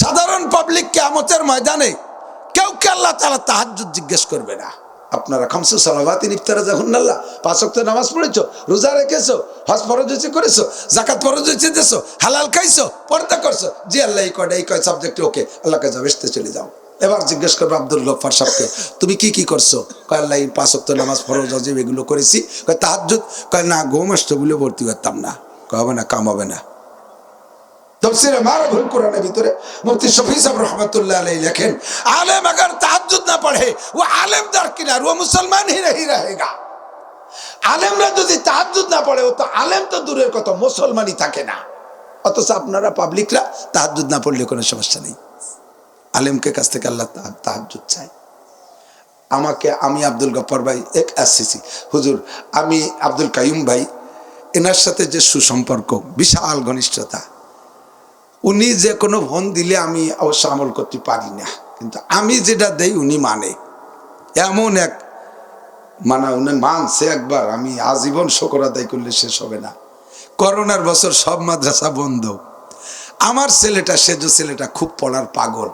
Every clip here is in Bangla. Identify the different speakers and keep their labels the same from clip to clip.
Speaker 1: সাধারণ পাবলিক কেমতের ময়দানে কেউ কে আল্লাহ তালা তাহাজ্জুদ জিজ্ঞেস করবে না? আপনারা খামসু সালাবাতিন ইফতারা যখন আল্লাহ পাঁচ ওয়াক্ত নামাজ পড়েছো, রোজা রেখেছো, হজ ফরজ করেছ জাকাত ফরজ হয়েছে দেছো, হালাল খাইছো, পর্দা করছ, জি আল্লাহ এই কয়টা, এই কয় সাবজেক্টে ওকে, আল্লাহকে বেসতে চলে যাও। এবার জিজ্ঞেস করব আব্দুল গফার সাহেবকে, তুমি কি কি করছ? কয়, আল্লাহ পাঁচ ওয়াক্ত নামাজ, ফরজ অজিব এগুলো করেছি। কয়, তাহাজ্জুদ? কয়, না, ঘুম আসতো বলে ভর্তি করতাম না। কয়, হবে না, কাম হবে না। আলেম না পড়ে, ও আলেম ও মুসলমান আলেমরা যদি না পড়ে আলেম তো দূরের কথা, মুসলমানই থাকে না। অথচ আপনারা পাবলিকরা তাহাজুদ না পড়লে কোনো সমস্যা নেই। আলেমকে কাছ থেকে আল্লাহ তাহাজুদ চাই আমাকে আমি আব্দুল গফর ভাই, এক আসছি হুজুর, আমি আব্দুল কাইম ভাই, এনার সাথে যে সুসম্পর্ক, বিশাল ঘনিষ্ঠতা। উনি যে কোনো ফোন দিলে আমি অবশ্য আমল করতে পারি না। কিন্তু আমি যেটা দেই উনি মানে। এমন এক মানে উনি মানছে একবার, আমি আজীবন শকর আদায় করলে শেষ হবে না। করোনার বছর সব মাদ্রাসা বন্ধ। আমার ছেলেটা, সেজ ছেলেটা খুব পড়ার পাগল,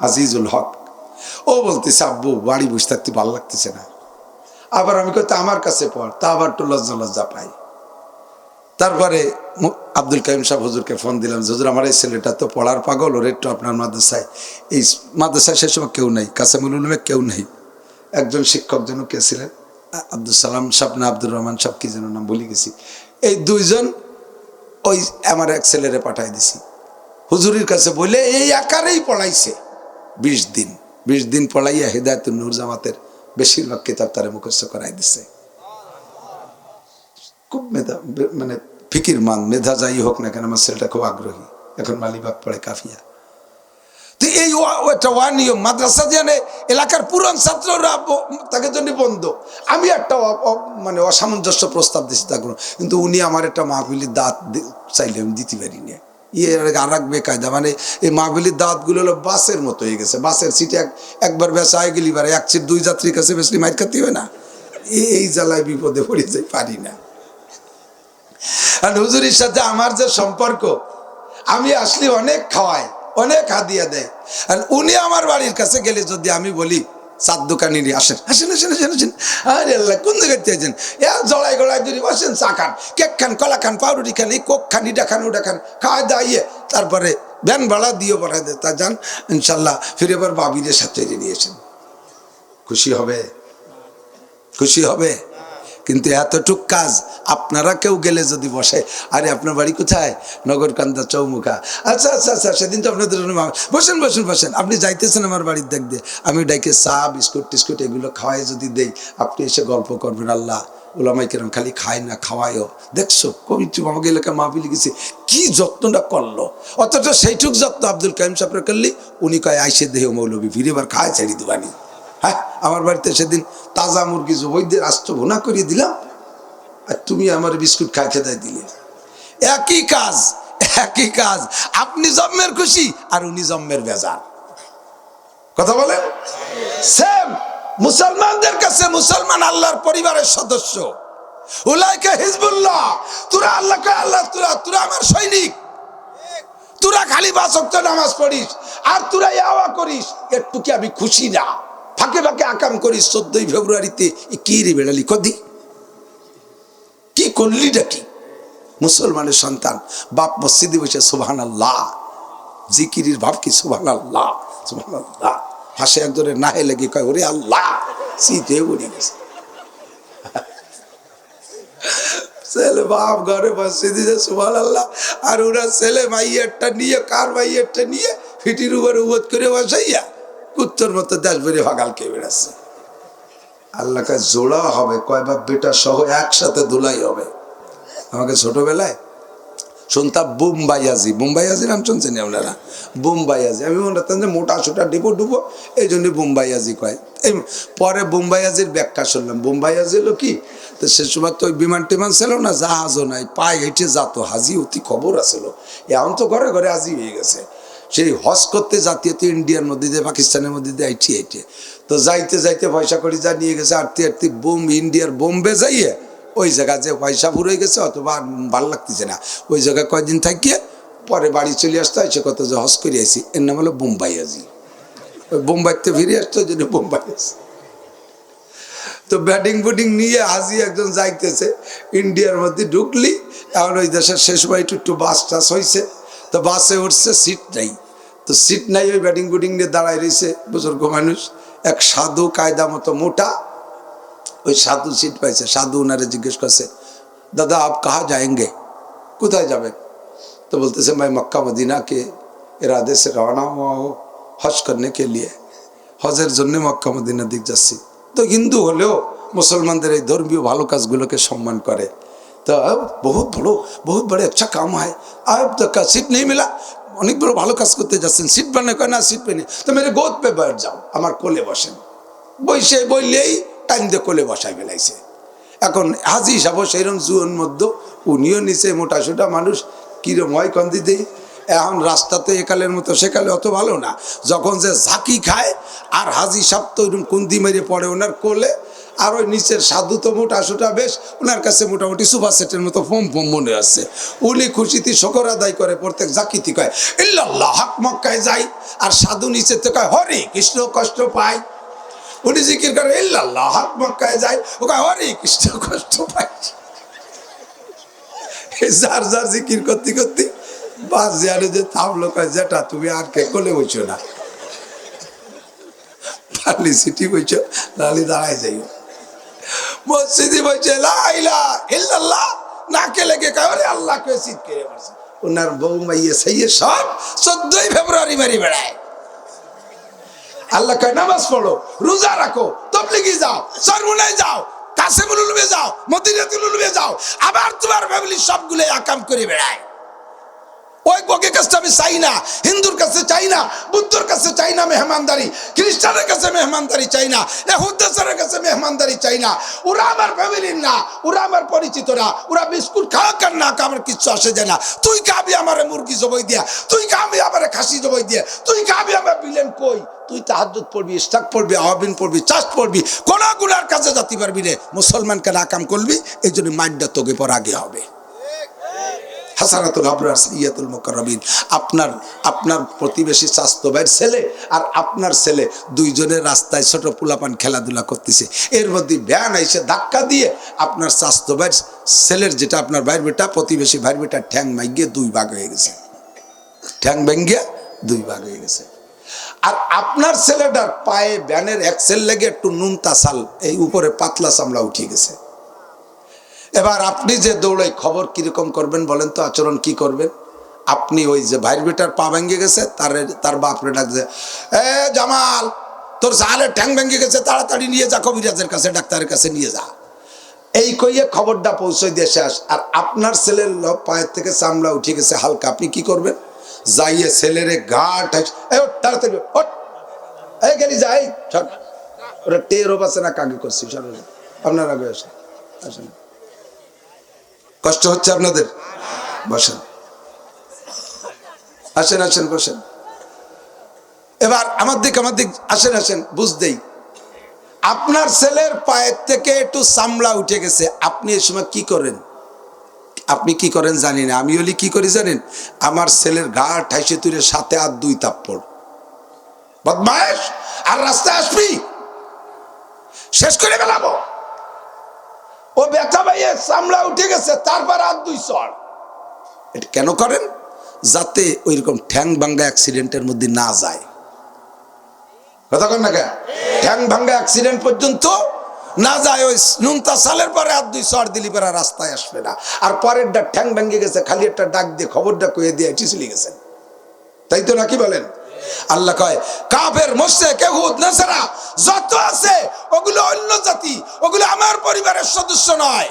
Speaker 1: আজিজুল হক। ও বলতেছে, আব্বু, বাড়ি বসে থাকতে ভালো লাগতেছে না। আবার আমি কইতে আমার কাছে পড়। তা আবার একটু লজ্জা লজ্জা পাই। তারপরে আব্দুল কাইম সাহেব হুজুরকে ফোন দিলাম যে, হুজুর আমার এই ছেলেটা তো পড়ার পাগল ওর একটু আপনার মাদ্রাসায় এই মাদ্রাসায় সে সময় কেউ নেই কাসেমুল উলুমে কেউ নেই। একজন শিক্ষক যেন কে ছিলেন? আব্দুল সালাম সাহেব না আব্দুর রহমান সাহেব কি যেন নাম ভুলে গেছি। এই দুইজন ওই আমার এক ছেলেরে পাঠাই দিছি। হুজুরির কাছে বলে এই আকারেই পড়াইছে। বিশ দিন বিশ দিন পড়াইয়া হেদায়তুল নূর জামাতের বেশিরভাগ কিতাব তারা মুখস্থ করাই দিছে। খুব মেধা মানে ফিকির মান মেধা যাই হোক না কেন, আমার ছেলেটা খুব আগ্রহী। এখন মালিবাগ পড়ে কাফিয়া। তো এই একটা নিয়ম মাদ্রাসা জানে এলাকার পুরান ছাত্ররা তাকে জন্য বন্ধ। আমি একটা মানে অসামঞ্জস্য প্রস্তাব দিছি তা কিন্তু উনি আমার একটা মাহফিলির দাঁত চাইলে আমি দিতে পারি না ইয়ে আর এক বেকায়দা মানে এই মাহফিলির দাঁতগুলো হলো বাসের মতো হয়ে গেছে। বাসের সিটে এক, একবার বেসা হয়ে গেলি এবার এক সিট দুই যাত্রীর কাছে বেশি মাইর খাতে হবে না। এই জ্বালায় বিপদে পড়ে যাই, পারি না। আর হুজুরির সাথে আমার যে সম্পর্ক, আমি আসলে অনেক খাওয়াই, অনেক হাদিয়া দেয়। আর উনি আমার বাড়ির কাছে গেলে যদি আমি বলি চার দোকানি আসেন। আসেন আসেন আসেন আসেন। আরে আল্লাহ, কোন জায়গায় চেয়েছেন এ জড়াই গড়াই ধরি বসেন, চা খান, কেক খান, কলা খান, পাউরুটি খান, এই কোক খান, ইটা খান, ওটা খান খাওয়া দাইয়ে তারপরে ব্যান ভাড়া দিয়ে বাড়াই দে, তা যান, ইনশাল্লাহ ফিরে এবার বাবিদের সাথে নিয়েছেন খুশি হবে? খুশি হবে? কিন্তু এতটুক কাজ আপনারা কেউ গেলে যদি বসে, আরে আপনার বাড়ি কোথায়? নগরকান্দা চৌমুখা। আচ্ছা আচ্ছা আচ্ছা সেদিন তো আপনাদের বসেন বসেন বসেন। আপনি যাইতেছেন আমার বাড়ির দেখ দিয়ে। আমি ডাইকে চা, বিস্কুট, টিস্কুট এগুলো খাওয়াই যদি দেই, আপনি এসে গল্প করবেন, আল্লাহ। ওলামাই কেরম খালি খায় না, খাওয়ায়ও। দেখছ কবিত্রী আমাকে এলাকা মাহফিলি গেছে কি যত্নটা করল? অথচ সেইটুক যত্ন আব্দুল কাইম সাহেবের করলি, উনি কয়, আইসে দেহ মৌলবী, ফিরে এবার খায়, ছেড়ে দিবানি। হ্যাঁ আমার বাড়িতে সেদিন তাজা মুরগি জবৈদের আস্ত ভুনা করিয়ে দিলাম আর তুমি আমার বিস্কুট খাই খেতে দিলে। একই কাজ একই কাজ। আপনি জন্মের খুশি আর উনি জন্মের বেজার। কথা বলেন? সেম মুসলমানদের কাছে মুসলমান আল্লাহর পরিবারের সদস্য। উলাইকে হিজবুল্লাহ। তোরা আল্লাহ আল্লাহ, তোরা তোরা আমার সৈনিক। তোরা খালি বাসক্ত নামাজ পড়িস, আর তোরা ইয়াওয়া করিস। একটু কি আমি খুশি না। ফাঁকে ফাঁকে আকাম করিস চোদ্দই ফেব্রুয়ারিতে কি রে বেড়ালি কদি কি করলিটা কি? মুসলমানের সন্তান, বাপ মসজিদে বসে সুবহান আল্লাহ জিকিরির ভাব কি সুবহান আল্লাহ সুবহান আল্লাহ হাসে একজনের নাহে লেগে কয়, ওরে আল্লাহ, শীতে উড়ে গেছে। ছেলে বাপ ঘরে বসে দিছে সুবহান আল্লাহ আর ওরা ছেলে মাইয়ারটা নিয়ে, কার মাইয়ারটা নিয়ে, ফিটির উপরে উবোধ করে বসাইয়া কুত্তর মতো দেশ বেড়ে ভাগাল কে বেড়াচ্ছে। আল্লাহকে জোড়া হবে। কয়, বাপ, বেটা সহ একসাথে ধুলাই হবে। আমাকে ছোটবেলায় শুনতাম, বুম্বাইয়াজি। বুম্বাইয়াজি নাম শুনছেন আপনারা? বুম্বাই আজি আমি মনে রাখতাম যে মোটা সোটা ডিবো ডুবো এই জন্য বুম্বাইয়াজি কয়। এই পরে বুম্বাই আজির ব্যাখ্যা শুনলাম। বুম্বাইয়াজি হলো কি? তো সে সময় তো ওই বিমান টিমান ছিল না, জাহাজও নাই, পায়ে হেঁটে যাতো। হাজি, অতি খবর আছিল। এখন তো ঘরে ঘরে হাজি হয়ে গেছে। সেই হজ করতে জাতীয় তো ইন্ডিয়ার মধ্যে দিয়ে, পাকিস্তানের মধ্যে দিয়ে আইটি, আইটে। তো যাইতে যাইতে পয়সা করে যা নিয়ে গেছে, আটতে আটতে বোম, ইন্ডিয়ার বোম্বে যাইয়ে ওই জায়গা যে পয়সা ফুরে গেছে, অথবা ভালো লাগতেছে না। ওই জায়গায় কয়দিন থাকিয়ে পরে বাড়ি চলে আসতে হয়, সে কত যে হস করে আইসি এর নাম হলো বোম্বাই আজি। ওই বোম্বাইতে ফিরে আসতো ওই জন্য বোম্বাই আসি তো ব্যাটিং বুটিং নিয়ে হাজি একজন যাইতেছে, ইন্ডিয়ার মধ্যে ঢুকলি, এখন ওই দেশের শেষ সময় একটু একটু বাস টাস হয়েছে তো বাসে উঠছে, সিট নাই। তো সিট নাই, ওই ব্যাটিং বুটিং নিয়ে দাঁড়ায় রয়েছে বুজুর্গ মানুষ। এক সাধু কায়দা মতো মোটা, ওই সাধু সিট পাইছে। সাধু ওনারে জিজ্ঞেস করছে, দাদা, আপ কাহা যায়ঙ্গে? কোথায় যাবে তো বলতেছে ভাই মক্কা মদিনাকে এরা দেশে রওনা হওয়া হো, হজ করনে কে লিয়ে। হজের জন্য মক্কা মদিনা দিক যাচ্ছি। তো হিন্দু হলেও মুসলমানদের এই ধর্মীয় ভালো কাজগুলোকে সম্মান করে। তো अब बहुत বড় বহুত বড় अच्छा काम है अब तो का सीट नहीं मिला অনেক বড় ভালো কাজ করতে যাচ্ছেন সিট বানে কয় না সিট পেনে তো মেরে গোদ পে बैठ যাও আমার কোলে বসেন বইসে বললেই টাইম দিয়ে কোলে বসাই ফেলাইছে এখন হাজি হিসাবও সেইরকম জুয়ন মধ্যে উনিও নিচে মোটা সোটা মানুষ কিরম হয় কন্দি দেই এখন রাস্তাতে একালের মতো সেকালে অত ভালো না যখন যে ঝাঁকি খায় আর হাজি সাপ তো ওইরকম কুন্দি মেরে পড়ে ওনার কোলে আর ওই নিচের সাধু তো মোটা সোটা বেশ, ওনার কাছে মোটামুটি সুপার সেটের মতো ফোম ফোম মনে আছে। উনি খুশিতে শকর আদায় করে, প্রত্যেক জাকিতি কয়, ইল্লাল্লাহ, হাক মক্কায় যাই, আর সাধু নিচেতে কয়, হরে কৃষ্ণ, কষ্ট পায় উনি জিকির করে, ইল্লাল্লাহ হাত মক্কায় যাই। ও কয়, হরে কৃষ্ণ, কষ্ট পায় যার যার জিকির করতে করতে বাস জানে যে থামলো কয় যেটা তুমি আর কে কোলে বইছো না। পারলি সিটি বইছো নাহলে দাঁড়ায় যাই মসজিদে বসে না নাকে লেগে কয় ওরে আল্লাহ কে করে মারছে। ওনার বউ মাইয়ে সাইয়ে সব চোদ্দই ফেব্রুয়ারি মারি বেড়ায়। আল্লাহ কয়, নামাজ পড়ো, রোজা রাখো, তবলিগি যাও, সরমুনায় যাও, কাসেমুল উলুমে যাও, মদিনাতুল উলুমে যাও, আবার তোমার ফ্যামিলি সবগুলো আকাম করে বেড়ায়। ওই বকে কাছে আমি চাই না, হিন্দুর কাছে চাই না, বুদ্ধর কাছে চাই না, মেহমানদারি, খ্রিস্টানের কাছে মেহমানদারি চাই না এহুদ্দেশের কাছে মেহমানদারি চাই না। ওরা আমার ফ্যামিলির না, ওরা আমার পরিচিত না, ওরা বিস্কুট খাওয়া কার না আমার কিচ্ছু আসে যায় না। তুই খাবি আমার মুরগি জবই দিয়া, তুই খাবি আমার খাসি জবই দিয়া, তুই খাবি আমার বিলেন কই? তুই তাহাজুদ পড়বি ইস্তাক পড়বি, আহবিন পড়বি চাষ পড়বি কোন গুনার কাছে যাতে পারবি রে। মুসলমানকে নাকাম করবি, এই জন্য মাইন্ডটা তোকে পর আগে হবে। হাসানাতুল আবরার সৈয়াতুল মুকাররবিন। আপনার আপনার প্রতিবেশী স্বাস্থ্য ভাইয়ের ছেলে আর আপনার ছেলে দুইজনের রাস্তায় ছোট পোলাপান খেলাধুলা করতেছে। এর মধ্যে ভ্যান এসে ধাক্কা দিয়ে আপনার স্বাস্থ্য ভাইয়ের ছেলের যেটা আপনার ভাইয়ের বেটা, প্রতিবেশী ভাইয়ের বেটা ঠ্যাং মাইগিয়ে দুই ভাগ হয়ে গেছে। ঠ্যাং ভেঙ্গিয়ে দুই ভাগ হয়ে গেছে। আর আপনার ছেলেটার পায়ে ব্যানের এক্সেল লেগে একটু নুন তাসাল এই উপরে পাতলা চামড়া উঠে গেছে। এবার আপনি যে দৌড়ে খবর কীরকম করবেন বলেন তো, আচরণ কি করবেন? আপনি ওই যে ভাইয়ের বেটার পা ভেঙে গেছে, তার তার বাপরে ডাকছে, এ জামাল, তোর সালের ঠ্যাং ভেঙে গেছে, তাড়াতাড়ি নিয়ে যা, কবিরাজের কাছে, ডাক্তারের কাছে নিয়ে যা। এই কইয়ে খবরটা পৌঁছে দিয়ে শেষ আর আপনার ছেলের পায়ের থেকে চামড়া উঠে গেছে হালকা। আপনি কি করবেন? যাইয়ে ছেলের ঘাট তাড়াতাড়ি। এই গেলি, যাই ওরা টেরও পাচ্ছে না, কাকে করছি আপনার আগে আসেন। আসেন। কষ্ট হচ্ছে আপনাদের? বসেন। আসেন আসেন, বসেন। এবার আমার দিক আমার দিক, আসেন আসেন বুঝতেই আপনার ছেলের পায়ের থেকে একটু চামড়া উঠে গেছে। আপনি এ সময় কি করেন? আপনি কি করেন জানি না। আমি হলি কি করি জানেন? আমার ছেলের গা ঠাইসে তুলে সাথে আর দুই তাপ্পড় বদমাস আর রাস্তায় আসবি? শেষ করে ফেলাবো। ও ব্যথা পাইয়ে চামড়া উঠে গেছে তারপর আর দুই চড় এটা কেন করেন? যাতে ওই রকম ঠ্যাং ভাঙ্গা অ্যাক্সিডেন্টের মধ্যে না যায়। কথা কন না কেন? ঠ্যাং ভাঙ্গা অ্যাক্সিডেন্ট পর্যন্ত না যায়, ওই নুনতা সালের পরে আর দুই চড় দিলি পরে রাস্তায় আসবে না। আর পরের ডাক ঠ্যাং ভেঙে গেছে, খালি একটা ডাক দিয়ে খবরটা কয়ে দিয়ে চলে গেছেন। তাই তো নাকি বলেন? আল্লাহ কয়, কাফের মোশে কেহুদ নাসারা, যত আছে, ওগুলো অন্য জাতি, ওগুলো আমার পরিবারের সদস্য নয়।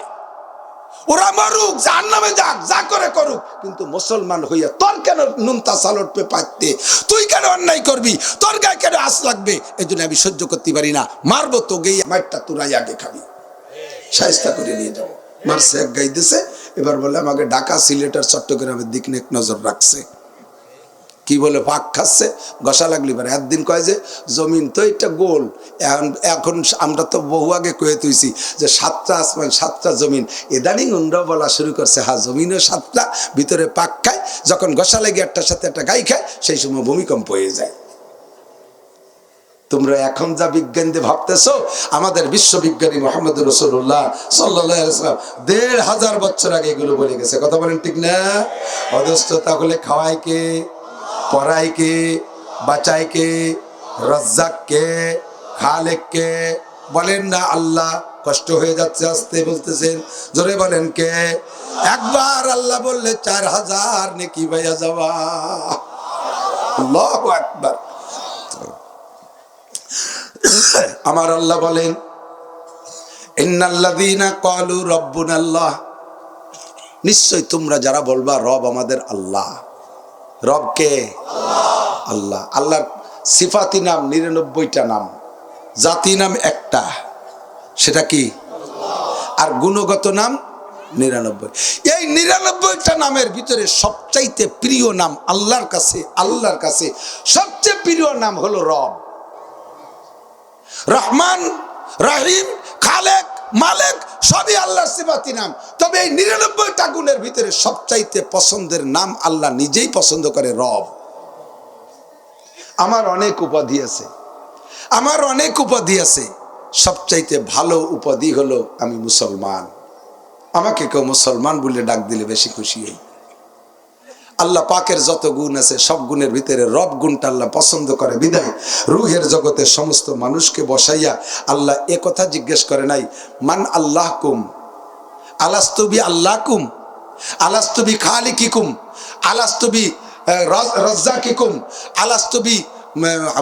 Speaker 1: ওরা মরুক যার নামে যাক, যা করে করুক, কিন্তু মুসলমান হইয়া তোর কেন নুনতা সালট পে পাইতে? তুই কেন অন্যায় করবি? তোর গায়ে কেন আস লাগবে? এই জন্য আমি সহ্য করতে পারি না। মারবো তো গেই মারটা তোরাই আগে খাবি। সাহেস্তা করে নিয়ে যাব মারছে, এক গাই দিছে, এবার বলে আমাকে ঢাকা সিলেট আর চট্টগ্রামের দিক নিয়ে নজর রাখছে। কি বলে পাক খাচ্ছে? গসা লাগলি পারে। একদিন কয় যে, জমিন তো এটা গোল। এখন এখন আমরা তো বহু আগে কয়ে তুইছি যে সাতটা আসমান, সাতটা জমিন। এদানিং উন্ডা বলা শুরু করছে হ্যাঁ জমিনও সাতটা, ভিতরে পাক খায়। যখন গসা লাগে একটার সাথে একটা গাই খায়, সেই সময় ভূমিকম্প হয়ে যায়। তোমরা এখন যা বিজ্ঞান দিয়ে ভাবতেছো, আমাদের বিশ্ববিজ্ঞানী মোহাম্মদ রসুল্লাহ সাল্লাম দেড় হাজার বছর আগে এগুলো বলে গেছে। কথা বলেন ঠিক না? অদস্ত তাহলে খাওয়াই কে? পড়াই কে বাঁচাই কে রজ্জাক কে খালেক কে বলেন না আল্লাহ, কষ্ট হয়ে যাচ্ছে, আসতে বলতেছেন, জোরে বলেন কে? একবার আল্লাহ বললে চার হাজার নেকি ভাইয়া যাওয়া। আল্লাহ একবার আমার আল্লাহ বলেন ক্বালু রাব্বুনাল্লাহ। নিশ্চয় তোমরা যারা বলবা, রব আমাদের আল্লাহ। রব কে আল্লাহ। আল্লাহর সিফাতি নাম, নিরানব্বইটা নাম। জাতি নাম একটা। সেটা কি? আর গুণগত নাম নিরানব্বই। এই নিরানব্বইটা নামের ভিতরে সবচাইতে প্রিয় নাম আল্লাহর কাছে আল্লাহর কাছে সবচেয়ে প্রিয় নাম হলো রব। রহমান, রাহিম, খালেক মালেক সবই আল্লাহর সিফাতি নাম। তবে এই নিরানব্বইটা গুণের ভিতরে সবচাইতে পছন্দের নাম আল্লাহ নিজেই পছন্দ করে রব। আমার অনেক উপাধি আছে। আমার অনেক উপাধি আছে। সবচাইতে ভালো উপাধি হলো আমি মুসলমান। আমাকে কেউ মুসলমান বলে ডাক দিলে বেশি খুশি হই। আল্লাহ পাকের যত গুণ আছে, সব গুণের ভিতরে রব গুণটা আল্লাহ পছন্দ করে বিদায় রুহের জগতে সমস্ত মানুষকে বসাইয়া আল্লাহ এ কথা জিজ্ঞেস করে নাই, মান আল্লাহ কুম আলাস্তবি আল্লাহ কুম আলাস্তবি খালিকিকুম? আলাস্তবি রজ্জা রজ্জাকিকুম? আলাস্তবি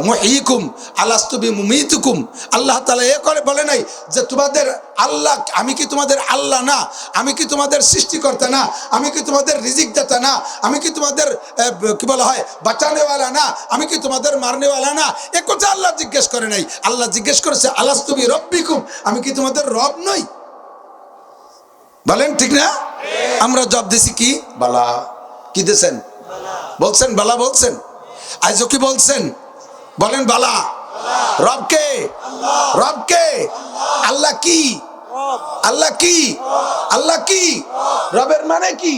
Speaker 1: মহিকুম আলাস্তবি মুমিতুকুম আল্লাহ তালা এ করে বলে নাই যে তোমাদের আল্লাহ, আমি কি তোমাদের আল্লাহ না? আমি কি তোমাদের সৃষ্টিকর্তা না? আমি কি তোমাদের রিজিক দাতা না? আমি কি তোমাদের কি বলা হয়, বাঁচানেওয়ালা না? আমি কি তোমাদের মারনেওয়ালা না? এ কথা আল্লাহ জিজ্ঞেস করে নাই। আল্লাহ জিজ্ঞেস করেছে আলাস্তবি রব্বিকুম আমি কি তোমাদের রব নই? বলেন ঠিক না? আমরা জব দিছি কি? বালা। কি দিয়েছেন বলছেন, বালা বলছেন। আইজো কি বলছেন? বলেন বালা। রবকে? রবকে? আল্লাহ কি? আল্লাহ কি? আল্লাহ কি? রবের মানে কি?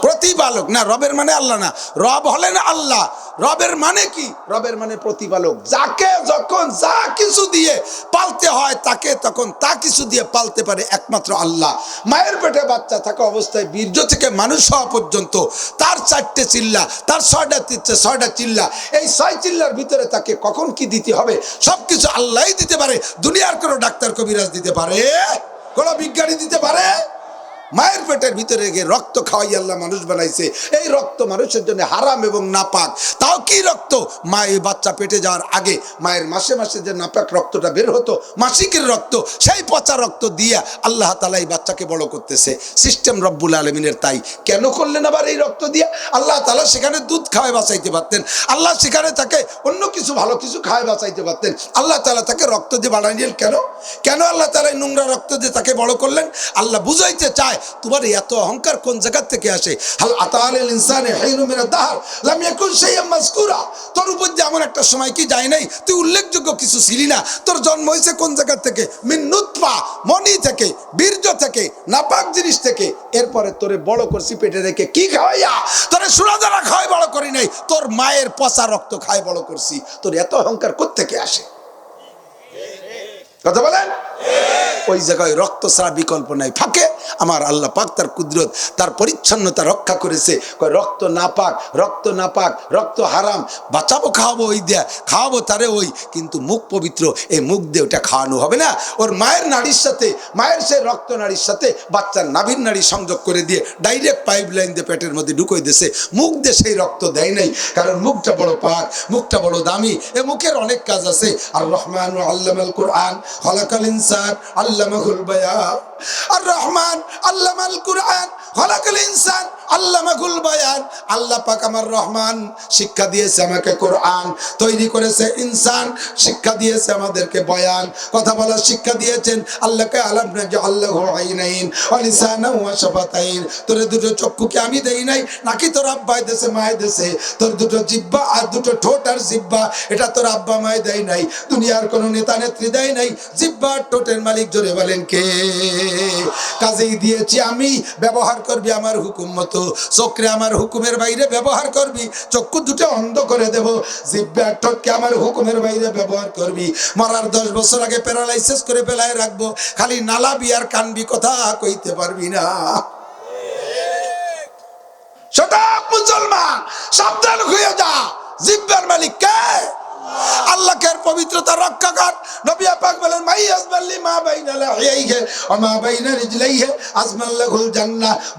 Speaker 1: প্রতিপালক। না, রবের মানে আল্লাহ না। রব হলেন আল্লাহ। রবের মানে কি? রবের মানে প্রতিপালক। যাকে যখন যা কিছু দিয়ে পালতে হয়, তাকে তখন তা কিছু দিয়ে পালতে পারে একমাত্র আল্লাহ। মায়ের পেটে বাচ্চা থাকা অবস্থায় বীর্য থেকে মানুষ হওয়া পর্যন্ত তার চারটে চিল্লা, তার ছয়টা তিচ্ছে ছয়টা চিল্লা, এই ছয় চিল্লার ভিতরে তাকে কখন কি দিতে হবে? সব কিছু আল্লাহই দিতে পারে। দুনিয়ার কোনো ডাক্তার কবিরাজ দিতে পারে? কোনো বিজ্ঞানী দিতে পারে? মায়ের পেটের ভিতরে গিয়ে রক্ত খাওয়াই আল্লাহ মানুষ বানাইছে। এই রক্ত মানুষের জন্য হারাম এবং নাপাক। তাও কি রক্ত? মা, এই বাচ্চা পেটে যাওয়ার আগে মায়ের মাসে মাসে যে নাপাক রক্তটা বের হতো, মাসিকের রক্ত, সেই পচা রক্ত দিয়ে আল্লাহ তালা এই বাচ্চাকে বড় করতেছে। সিস্টেম রব্বুল আলমিনের তাই। কেন করলেন আবার এই রক্ত দিয়ে? আল্লাহ তালা সেখানে দুধ খাওয়ায় বাঁচাইতে পারতেন। আল্লাহ সেখানে তাকে অন্য কিছু ভালো কিছু খাওয়ায় বাঁচাইতে পারতেন। আল্লাহ তালা তাকে রক্ত দিয়ে বাড়াইলেন কেন? কেন আল্লাহ তালা নোংরা রক্ত দিয়ে তাকে বড় করলেন? আল্লাহ বুঝাইতে চায় তোমার এত অহংকার কোন জায়গা থেকে আসে? হাল আতালিল ইনসানে হাইনু মিনা দাহার। লাম ইয়াকুন শাইআম মাযকুরা। তোর উপর যে এমন একটা সময় কি যায় নাই? তুই উল্লেখযোগ্য কিছু ছিলি না। তোর জন্ম হয়েছে কোন জায়গা থেকে? মিন নুতফা মনি থেকে, বীর্য থেকে, নাপাক জিনিস থেকে। এরপরে তোরে বড় করছি পেটে রেখে কি খাওয়াইয়া? তোরে সুরাদারা খাওয়াই বড় করি নাই। তোর মায়ের পচা রক্ত খায় বড় করছি। তোর এত অহংকার কোত্থেকে আসে? কথা বলেন? ওই জায়গায় রক্ত ছাড়া বিকল্প নাই, ফাঁকে। আমার আল্লাহ পাক তার কুদরত, তার পরিচ্ছন্নতা রক্ষা করেছে। রক্ত না পাক, রক্ত না পাক, রক্ত হারাম, বাঁচাবো, খাওয়াবো ওই দেয়া, খাওয়াবো তারে ওই, কিন্তু মুখ পবিত্র, এই মুখ দিয়ে ওটা খাওয়ানো হবে না। ওর মায়ের নাড়ির সাথে, মায়ের সেই রক্ত নাড়ির সাথে বাচ্চার নাভির নাড়ি সংযোগ করে দিয়ে ডাইরেক্ট পাইপ লাইন দিয়ে পেটের মধ্যে ঢুকোই দিয়েছে। মুখ দিয়ে সেই রক্ত দেয় নাই, কারণ মুখটা বড় পাক, মুখটা বড় দামি। এ মুখের অনেক কাজ আছে। আর রহমান আল্লাম আল কোরআন খলাকাল ইনসান, আল্লামাহুল বায়ান। আর রহমান, আল্লামাল কুরআন, খলাকাল ইনসান, আল্লামাহুল বায়ান। আল্লাহ পাক আমার রহমান শিক্ষা দিয়েছে আমাকে কোরআন, তৈরি করেছে ইনসান, শিক্ষা দিয়েছে আমাদেরকে বয়ান। কথা বলার শিক্ষা দিয়েছেন, আল্লাহকে আলাম আল্লাহ আইনাইন অলিসানা ওয়া তোর দুটো চক্ষুকে আমি দেই নাই? নাকি তোর আব্বাই দেশে মায় দেশে? তোর দুটো জিব্বা আর দুটো ঠোঁট আর জিব্বা, এটা তোর আব্বা মায় দেয় নাই। দুনিয়ার কোনো নেতা নেত্রী দেয় নাই জিব্বা আর ঠোঁটের মালিক জোরে বলেন কে? কাজেই দিয়েছি আমি, ব্যবহার করবি আমার হুকুম মতো। চক্রে আমার হুকুমের বাইরে ব্যবহার করবি, চক্ষু দুটো অন্ধ করে দেব। জিব্বা আর ঠোঁটকে আমার হুকুমের বাইরে ব্যবহার করবি। মরার দশ বছর আগে প্যারালাইসিস করে ফেলায় রাখব। খালি নালাবি আর কানবি কথা কইতে পারবি না। সটাক মুসলমান, সাবধান হয়ে যা। জিব্বার মালিক কে? পবিত্রতা রক্ষা কর। নবী বলেন, মাই মা বাইনা ওয়া মা বাইনা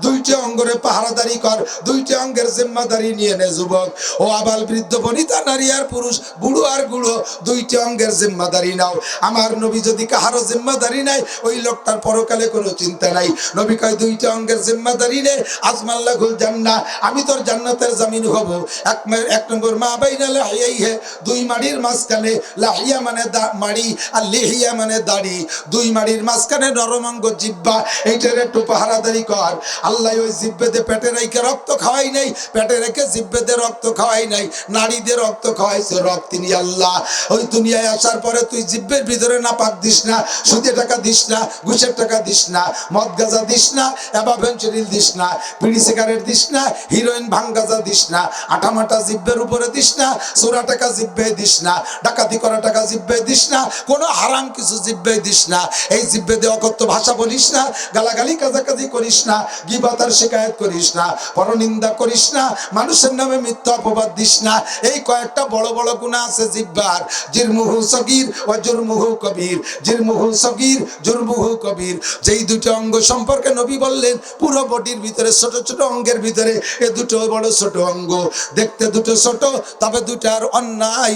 Speaker 1: দুইটি অঙ্গরে পাহারাদারি কর, দুইটি অঙ্গের জিম্মাদারি নিয়ে নে যুবক। ও আবাল বৃদ্ধ, বনিতা নারী আর পুরুষ, বুড়ো আর গুড়ো দুইটি অঙ্গের জিম্মাদারি নাও। আমার নবী যদি কাহারও জিম্মাদারি নাই, ওই লোকটার পরকালে কোনো চিন্তা নাই। নবী কয়, দুইটি অঙ্গের জিম্মাদারি নে আজমাল্লাহুল জান্নাহ, আমি তোর জান্নাতের জামিন হব। এক এক নম্বর, মা বাইনা লাহিয়াইহি। দুই মাড়ির মাঝখানে লাহিয়া মানে মাড়ি আর লিহিয়া মানে দাড়ি। দুই মাড়ির মাঝখানে নরমাঙ্গ জিব্বা এইটার একটু পাহারাদারি কর। আল্লাহ ওই জিব্বেতে পেটে রেখে রক্ত খাওয়াই নাই, পেটে রেখে জিব্বেতে রক্ত খাওয়াই নাই নারীদের রক্ত খাওয়াইছে রক্ত তিনি আল্লাহ। ওই দুনিয়ায় আসার পরে তুই জিব্বের ভিতরে না পাক দিস না, সুদে টাকা দিস না, ঘুষের টাকা দিস না, মদ গাঁজা দিস না অ্যাবাভেঞ্চুরিল দিস না, বিড়ি সিগারেট দিস না, হিরোইন ভাং গাঁজা দিস না আঠামাটা জিব্বের উপরে দিস না সোরা টাকা জিব্বে দিস না, ডাকাতি করা টাকা জিব্বে দিস না, কোনো হারাম কিছু জিব্বে দিস না। এই জিব্বে দিয়ে অকথ্য ভাষা বলিস না, গালাগালি কাজাকাজি করিস না, গিবাতার শিকায়ত করিস না, পরনিন্দা করিস না, মানুষের নামে মিথ্যা অপবাদ দিস না। এই কয়েকটা বড় বড় গুণা আছে জিব্বার। জিরমুহু সগীর ও জুরমুহু কবির। জিরমুহু সগীর, জুরমুহু কবির। যেই দুটো অঙ্গ সম্পর্কে নবী বললেন, পুরো বডির ভিতরে, ছোট ছোট অঙ্গের ভিতরে, এ দুটো বড় ছোট অঙ্গ। দেখতে দুটো ছোট, তবে দুটার অন্যায়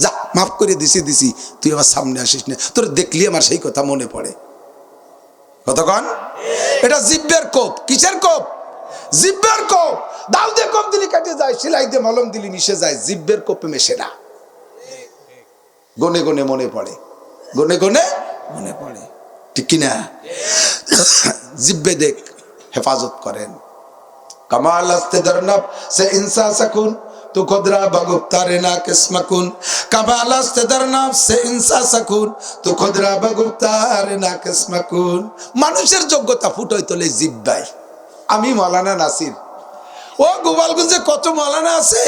Speaker 1: যা, মাফ করে দিছি দিছি। তুই আমার সামনে আসিস না। তোর দেখলি আমার সেই কথা মনে পড়ে। কতক্ষণ এটা জিব্বের কোপ। কিসের কোপ? জিব্বের কোপ। দাও দিয়ে কোপ দিলি, কেটে যায়। সেলাই দিয়ে মলম দিলি, মিশে যায়। জিব্বের কোপে মেশে না। গনে গনে মনে পড়ে। গনে গনে মনে পড়ে। ঠিক কিনা জিব্বে দেখ, হেফাজত করেন। কামাল আসতে ধরনাব সে ইনসা সাকুন तो खुदरा बगुप्तारे ना किस्मकुन कबालस्तर नाम से इंसा सकुन तो खुदरा बगुप्तारे ना কিসমাকুন। মানুষের যোগ্যতা ফুটোয় তোলে জিব্বাই আমি মলানা নাসির। ও গোপালগঞ্জে কত মলানা আছে?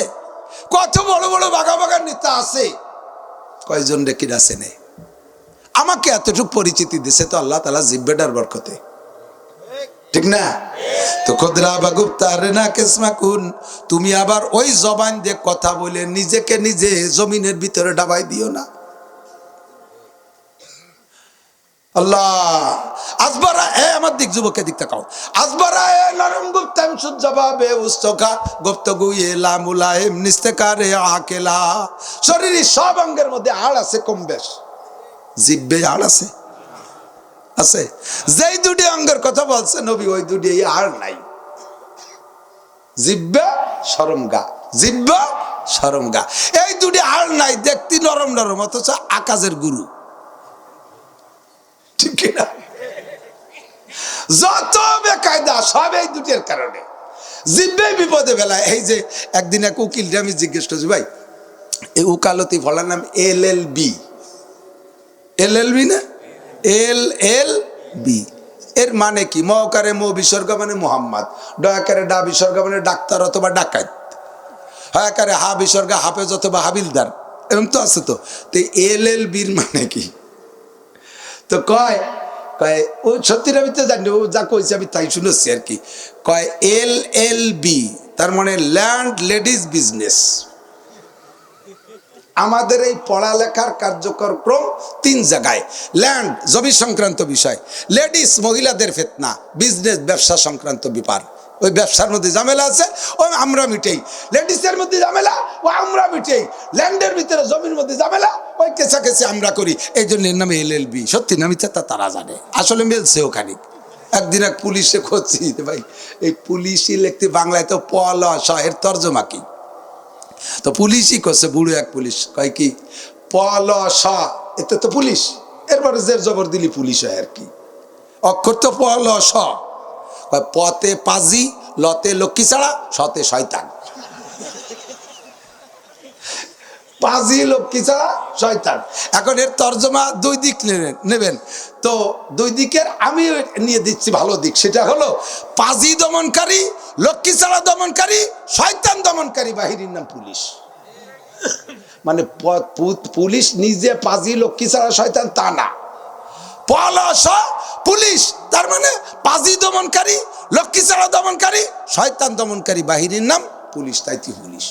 Speaker 1: কত বড় বড় বাঘা বাগান নেতা আছে? কয়জন রেখি আছে নেই আমাকে এতটুকু পরিচিতি দিছে তো আল্লাহ তালা জিব্বেটার বরকতে। ঠিক না? তো খুদরা বা গুপ্তার না কেসমাকুন তুমি আবার ওই জবান দিয়ে কথা বলে নিজেকে নিজে জমিনের ভিতরে ডাবাই দিও না। আল্লাহ এ আমার দিক এ নরম গুপ্ত আকেলা। সব অঙ্গের মধ্যে আড় আছে কম বেশ। জিব্বে আড় আছে। আছে। যেই দুটি অঙ্গের কথা বলছে নবী, ওই দুটি আর নাই। জিব্বা সরম গা। জিব্বা সরম গা। এই দুটি আর নাই, দেখতে নরম নরম, অথচ আকাশের গুরু। ঠিক কিনা যত বেকায়দা, সব এই দুটির কারণে। জিব্বে বিপদে বেলায় এই যে একদিন এক উকিলটা আমি জিজ্ঞেস করছি, ভাই, এই উকালতি ফলার নাম এল এল বি? এল এল বি না? L L, B. এর মানে কি? মহকারে মো বিসর্গ মানে মোহাম্মদ। ডয়াকারে ডা বিসর্গ মানে ডাক্তার অথবা ডাকাত হয়াকারে হা বিসর্গ হাফেজ অথবা হাবিলদার। এরকম তো আছে তো? তো এল এল, বির মানে কি? তো কয় কয়, ও সত্যির আমি তো জানি ও যা কইছে আমি তাই শুনেছি আর কি। কয়, এল এল, বি। তার মানে ল্যান্ড লেডিস বিজনেস। আমাদের এই পড়ালেখার কার্যক্রম তিন জায়গায়। ল্যান্ড জমি সংক্রান্ত বিষয় লেডিস মহিলাদের ফেতনা বিজনেস ব্যবসা সংক্রান্ত ব্যাপার। ওই ব্যবসার মধ্যে ঝামেলা আছে, ও আমরা মিটেই। লেডিসের মধ্যে ঝামেলা, ও আমরা মিটেই। ল্যান্ডের ভিতরে জমির মধ্যে ঝামেলা, ওই কেসা কেসে আমরা করি। এই জন্য এর নামে এল এল বি সত্যি নামিতে তা তারা জানে। আসলে মিলছে ওখানে। একদিন এক পুলিশে খুঁজছি ভাই, এই পুলিশই লিখতে বাংলায় তো পল এর তর্জমা কি? তো পুলিশই করছে, বুড়ো এক পুলিশ। কয় কি? পলসা। এতে তো পুলিশ। এরপরে জের জবর দিলি পুলিশ হয় আর কি। অক্ষর তো পলস। পতে পাজি, লতে লক্ষ্মী ছাড়া, সতে শয়তান। পাজি লক্ষ্মী ছাড়া? শয়তান। এখন এর তর্জমা দুই দিক নেবেন। তো দুই দিকের আমি নিয়ে দিচ্ছি ভালো দিক। সেটা হলো পাজি দমনকারী লক্ষ্মী ছাড়া দমনকারী? শয়তান দমনকারী বাহিনীর নাম পুলিশ। মানে পুলিশ নিজে পাজি লক্ষ্মী ছাড়া শয়তান? তা না। পলাশ পুলিশ। তার মানে পাজি দমনকারী লক্ষ্মী ছাড়া দমনকারী? শয়তান দমনকারী বাহিনীর নাম পুলিশ। তাইতি পুলিশ।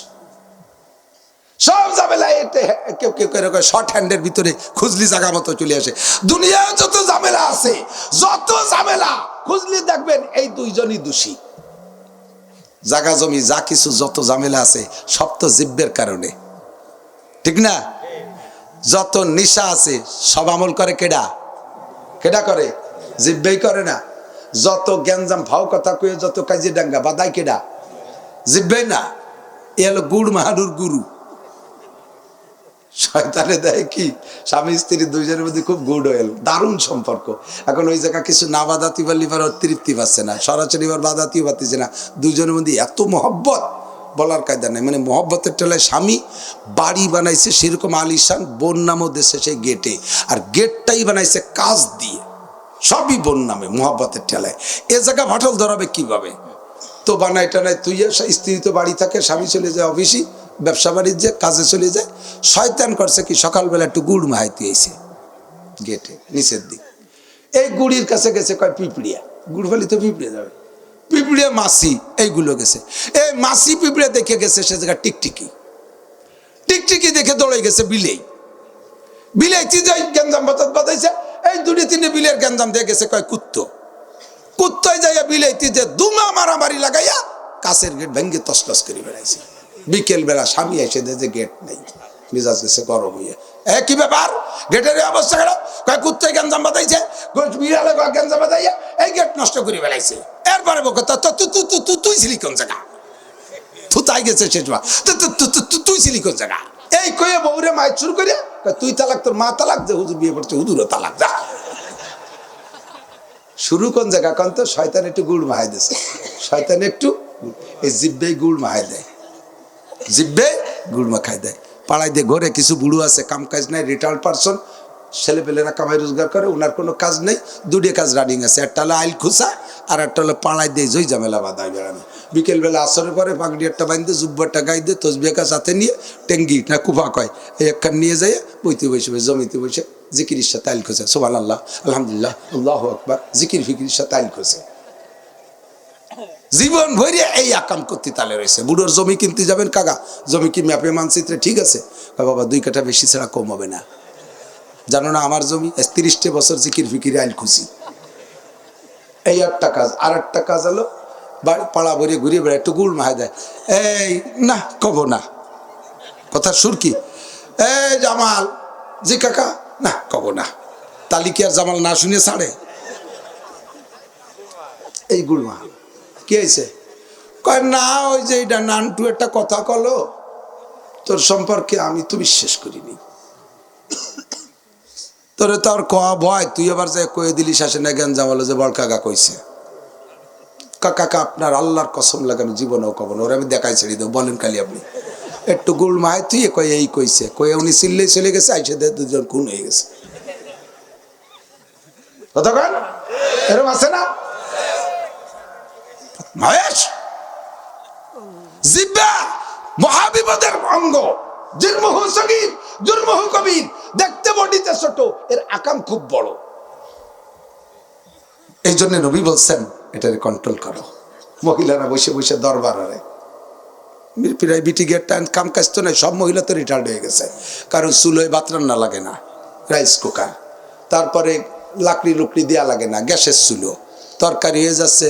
Speaker 1: সব ঝামেলা এতে কেউ কেউ কেউ শর্ট হ্যান্ডের ভিতরে খুঁজলি জায়গা মতো চলে আসে। দুনিয়ায় যত ঝামেলা আছে, যত ঝামেলা খুঁজলি দেখবেন এই দুইজনই দোষী। জাগা জমি, যা কিছু যত ঝামেলা আছে, সব তো জিব্বের কারণে। ঠিক না? যত নিশা আছে, সব আমল করে কেডা? কেডা করে? জিব্বেই করে না। যত গ্যাঞ্জাম ভাও কথা কয়ে যত কাজে ডাঙ্গা, বাদাই কেডা? জিব্বেই না। এ হলো গুড় মাহানুর গুরু। শয়তানে দেয় কি? স্বামী, স্ত্রী দুইজনের মধ্যে খুব গুড হয়েল দারুণ সম্পর্ক। এখন ওই জায়গা কিছু না বাদাতি এবার ওর তৃপ্তি পাচ্ছে না, সরাসরি এবার বাদাতিও পাচ্ছে না। দুইজনের মধ্যে এত মহব্বত, বলার কায়দা নেই। মানে মহব্বতের টেলায় স্বামী বাড়ি বানাইছে সেরকম আলিশান, বোন নামও দেশে সেই গেটে আর গেটটাই বানাইছে কাজ দিয়ে, সবই বোন নামে মহব্বতের ঠেলায়। এ জায়গা ভাটল ধরাবে কীভাবে? তো বানাই টানাই তুই স্ত্রী তো বাড়ি থাকে, স্বামী চলে যায় অফিসই ব্যবসা বাণিজ্যে, কাজে চলে যায়। শয়তান করছে কি, সকালবেলা একটু গুড় মাহাইতে এসে গেটে, নিচের দিক। এই গুড়ির কাছে গেছে কয় পিঁপড়িয়া। গুড় ফেলি তো পিঁপড়ে যাবে। পিঁপড়িয়া মাসি, এইগুলো গেছে। এই মাসি পিঁপড়ে দেখে গেছে, সে জায়গা টিকটিকি। টিকটিকি দেখে দৌড়ে গেছে বিলেই। বিলেই চিজাই গেঞ্জাম বাতাত বাতাইছে এই দুটি তিনটে বিলের গেঞ্জাম দিয়ে গেছে কয় কুত্তো। কুত্তায় যাইয়া বিলাইতে যে দুমা মারামারি লাগাইয়া কাছের গেট ভেঙ্গে তসতস করে বেড়াইছে। বিকেল বেলা স্বামী এসে দেয় যে গেট নেই। মিজাজ গেছে গরম হইয়া এ, কি ব্যাপার? গেটের অবস্থা কেন? কয়, কুত্তায় গেঞ্জাম বাতাইছে বিড়ালে কয় গেঞ্জাম বাতাইয়া এই গেট নষ্ট করে বেড়াইছে এরপরে বকে তুই ছিলি কোন জায়গা থুতাই গেছে শেষ মা তু- তু- তু- তু- তু- তুই ছিলি কোন জায়গা এই কয়ে বউরে মায়ের শুরু করে তুই তালাক, তোর মা তালাক যে হুজুর বিয়ে করছে, হুজুরও তালাক যা শুরু কোন জায়গা কারণ তো? শয়তান একটু গুড় মাহাই দিছে। শয়তান একটু এই জিব্বে গুড় মাহাই দেয়। জিব্বে, গুড় মাখাই দেয়। পাড়ায় দিয়ে ঘরে কিছু বুড়ো আছে, কাম কাজ নাই রিটায়ার্ড পারসন ছেলেপেলেরা কামাই রোজগার করে ওনার কোনো কাজ নেই দুটি কাজ রানিং আছে, একটা হলো আইল খুসা, আর একটা হলো পাড়ায় দিয়ে জয় ঝামেলা বাঁধায় বেড়ানো। বিকেলবেলা আসরের পরে পাগড়ি একটা বাঁধতে জুব্বারটা গাই দিয়ে তসবিয়াকা সাথে নিয়ে টেঙ্গি না কুফা কয়, এই একখান নিয়ে যায় বইতে বসে জমিতে বসে জিকির সাথে আইল খোঁজে সোবান আল্লাহ আলহামদুলিল্লাহ, আল্লাহ আকবার জিকির ফিকির সাথে আইল খোঁজে জীবন ভরে এই আকাম করতে তালে রয়েছে। বুড়োর জমি কিনতে যাবেন কাকা, জমি কি ম্যাপে মানচিত্রে ঠিক আছে? বাবা, দুই কাঠা বেশি ছাড়া কম হবে না। জানো না আমার জমি? তিরিশটা বছর জিকির ফিকির আইল খুশি। এই একটা কাজ, আর একটা কাজ হলো, বাড়ি পাড়া ভরে ঘুরে বেড়ায়, একটু গুড় মাহায় দেয়। এই, না, কব না। কথার সুর কি? এই জামাল, জি কাকা, না, কব না। তালিকি আর জামাল না শুনে ছাড়ে? এই গুড় মাহা কি হয়েছে? কয়, না, ওই যে এটা নানটু একটা কথা কলো। তোর সম্পর্কে আমি তো বিশ্বাস করিনি। তোরে তো আর কয়া ভয়। তুই আবার যে কয়ে দিলি শাসে না জ্ঞান জামালো যে বড় কাকা কইছে। কাকাকা আপনার আল্লাহর কসম লাগে আমি জীবনেও কব ওরা আমি দেখাই ছেড়ে দেবো, বলেন খালি আপনি। একটু গুল মায়, তুই কয়ে এই কইছে। কয়ে উনি চিল্লেই চলে গেছে, আইসে দে, দুজন খুন হয়ে গেছে। কতক্ষণ এরকম আছে না? জিব্বা, মহাবিপদের অঙ্গ। দেখতে বডিতে ছোট, এর আকাম খুব বড়। এই জন্য নবী বলছেন কন্ট্রোল করো। মহিলারা বসে বসে প্রায় বিটি গেট কাম কাজ তো নাই, সব মহিলা তো রিটায়ার্ড হয়ে গেছে। কারণ চুলোয় বাত রান্না লাগে না রাইস কুকার তারপরে লাকড়ি লুকড়ি দেওয়া লাগে না, গ্যাসের চুলো তরকারি হয়ে যাচ্ছে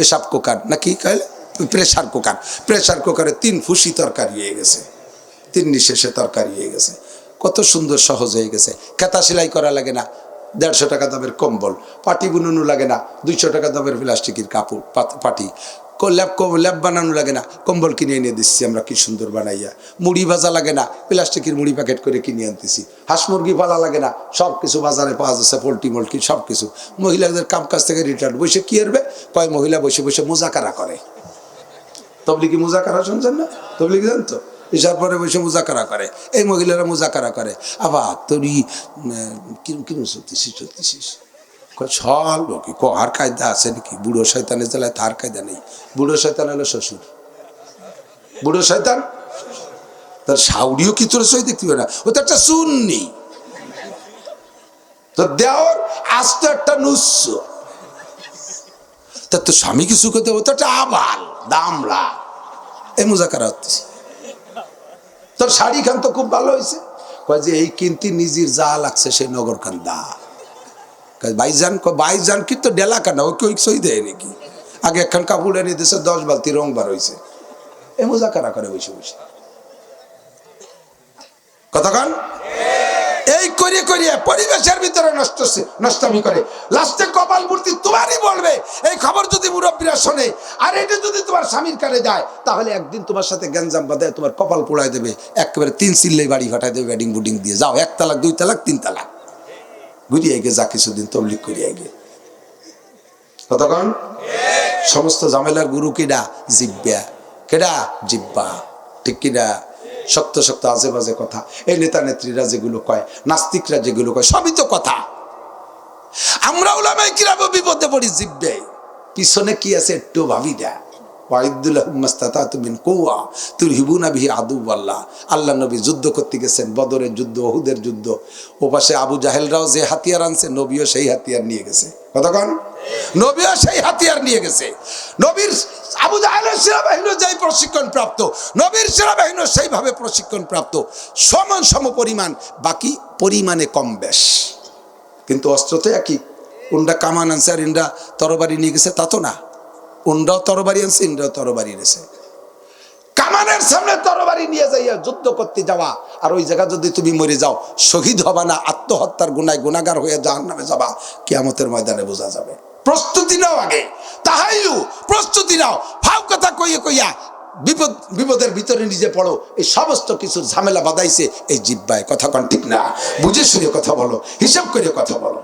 Speaker 1: পেশাব কুকার, নাকি কইলে প্রেশার কুকার। প্রেশার কুকারে তিন ফুসি তরকারি হয়ে গেছে। তিন নিঃশেষে তরকারি হয়ে গেছে। কত সুন্দর সহজ হয়ে গেছে। খেতা সেলাই করা লাগে না। দেড়শো টাকা দামের কম্বল। পাটি বুনুনো লাগে না। দুইশো টাকা দামের প্লাস্টিকের কাপড়, পাটি ক- কম ল্যাব বানানো লাগে না। কম্বল কিনে এনে দিচ্ছি আমরা, কি সুন্দর বানাইয়া। মুড়ি ভাজা লাগে না, প্লাস্টিকের মুড়ি প্যাকেট করে কিনে আনতেছি। হাঁস মুরগি পালা লাগে না সব কিছু বাজারে পাওয়া যাচ্ছে, পোলট্রি মোলট্রি সব কিছু মহিলাদের কাম কাজ থেকে রিটায়ার্ড বসে কি করবে? কয় মহিলা বসে বসে মোজাকারা করে। তবলিগি মুজাকারা শুনছেন না? তবলিগি জান তো? ঈশার পরে বসে মুজাকারা করে। এই মহিলারা মুজাকারা করে। আবার তোরই কিরম কিরম চলতেছিস চলতেছিস ছল কি ক কায়দা আছে নাকি? বুড়ো শয়তানের জেলায় তার কায়দা নেই। বুড়ো শয়তান হলো শ্বশুর। বুড়ো শয়তান? তার সাউরিও কি তোর সই দেখতে না? ও তো একটা সুন্নি। তো দেওয়ার আস্ত একটা নুস্য তার তো স্বামী কিছু করতে ও তো একটা আবাল দামলা এই মুজাকারা হচ্ছে। তোর শাড়ি খান তো খুব ভালো হয়েছে। কয় যে এই কিনতি নিজের যা লাগছে সেই নগর খান দা ভাইজান কয় ভাইজান কি তো ডেলা কানা ও কেউ সই দেয় নাকি? আগে একখান কাপড় এনে দিয়েছে দশ বালতি রং বার হয়েছে এ মুজাকারা করে বসে বসে? কতক্ষণ এই করে করিয়ে পরিবেশের ভিতরে নষ্ট হচ্ছে নষ্টমি করে। লাস্টে কপাল মূর্তি তোমারই বলবে। এই খবর যদি মুরব্বীরা শোনে, আর এটা যদি তোমার স্বামীর কানে যায়, তাহলে একদিন তোমার সাথে গ্যাঞ্জাম বাঁধায় তোমার কপাল পোড়ায় দেবে। একেবারে তিন সিল্লাই বাড়ি ফাটায় দেবে ব্যাডিং বুডিং দিয়ে। যাও, এক তালাক, দুই তালাক, তিন তালাক। ঘুরিয়ে গে যা কিছুদিন তবলিক করিয়ে গে কতক্ষণ সমস্ত ঝামেলার গুরু কিডা? জিব্বা। কেডা? জিব্বা। ঠিক কিনা? শক্ত শক্ত আজে বাজে কথা। এই নেতা নেত্রীরা যেগুলো কয়, নাস্তিকরা যেগুলো কয়, সবই তো কথা। আমরা ওলামাই কিরাবো বিপদে পড়ি জিব্বে পিছনে কি আছে একটু ভাবি না আল্লাহ নবী যুদ্ধ করতে গেছেন, বদরের যুদ্ধ ওহুদের যুদ্ধ। ও পাশে আবু জাহেলরাও যে হাতিয়ার আনছে, নবীও সেই হাতিয়ার নিয়ে গেছে। কতক্ষণ নবীও সেই হাতিয়ার নিয়ে গেছে। নবীর আবু জাহেলের সেনাবাহিনীও যেই প্রশিক্ষণ প্রাপ্ত, নবীর সেনাবাহিনীও সেইভাবে প্রশিক্ষণ প্রাপ্ত। সমান সম পরিমাণ, বাকি পরিমাণে কম বেশ। কিন্তু অস্ত্র তো একই। উন্ডা কামান আনছে আর ইন্ডা তরবারি নিয়ে গেছে, তা তো না। উন্ডাও তরবারি আনছে ইন্ডাও তরবারি এনেছে। কামানের সামনে তরবারি নিয়ে যাইয়া যুদ্ধ করতে যাওয়া, আর ওই জায়গা যদি তুমি মরে যাও, শহীদ হবা না, আত্মহত্যার গুনায় গুণাগার হয়ে জাহান নামে যাবা, কিয়ামতের ময়দানে বোঝা যাবে। প্রস্তুতি নাও আগে। তাহাইও প্রস্তুতি নাও। ফাউ কথা কইয়ে কইয়া বিপদ, বিপদের ভিতরে নিজে পড়ো। এই সমস্ত কিছুর ঝামেলা বাদাইছে এই জিব্বায়। কথা কন ঠিক না? বুঝে শুনে কথা বলো, হিসাব করে কথা বলো।